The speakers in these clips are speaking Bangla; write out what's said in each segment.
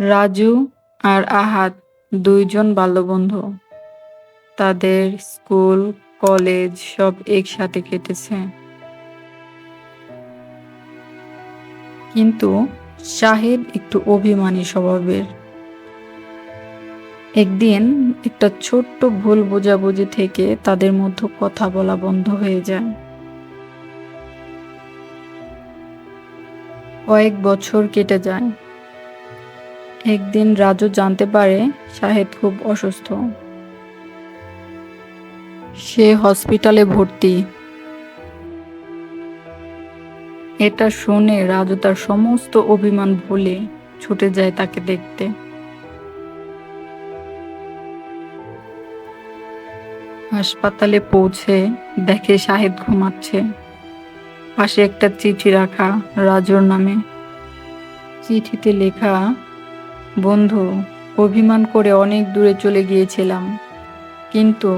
রাজু আর আহাদ দুইজন বাল্যবন্ধু। তাদের স্কুল, কলেজ সব একসাথে কেটেছে। কিন্তু শাহেদ একটু অভিমানী স্বভাবের। একদিন একটা ছোট্ট ভুল বোঝাবুঝি থেকে তাদের মধ্যে কথা বলা বন্ধ হয়ে যায়। কয়েক বছর কেটে যায়। একদিন রাজু জানতে পারে শাহেদ খুব অসুস্থ। সে হসপিটালে ভর্তি। এটা শুনে রাজু তার সমস্ত অভিমান ভুলে ছুটে যায় তাকে দেখতে। হাসপাতালে পৌঁছে দেখে শাহেদ ঘুমাচ্ছে। পাশে একটা চিঠি রাখা রাজুর নামে। চিঠিতে লেখা বন্ধু, অভিমান করে অনেক দূরে চলে গিয়েছিলাম, কিন্তু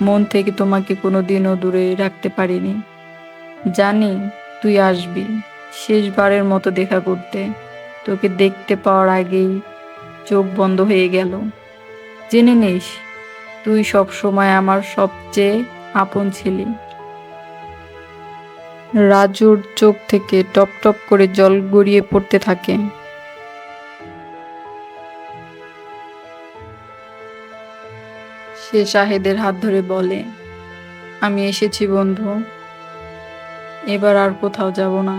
মন থেকে তোমাকে কোনো দিনও দূরে রাখতে পারিনি। জানি তুই আসবি শেষবারের মতো দেখা করতে। তোকে দেখতে পাওয়ার আগেই চোখ বন্ধ হয়ে গেল। জেনে নিস, তুই সব সময় আমার সবচেয়ে আপন ছিলি। রাজুর চোখ থেকে টপ টপ করে জল গড়িয়ে পড়তে থাকে। সে শাহেদের হাত ধরে বলে আমি এসেছি বন্ধু এবার আর কোথাও যাব না.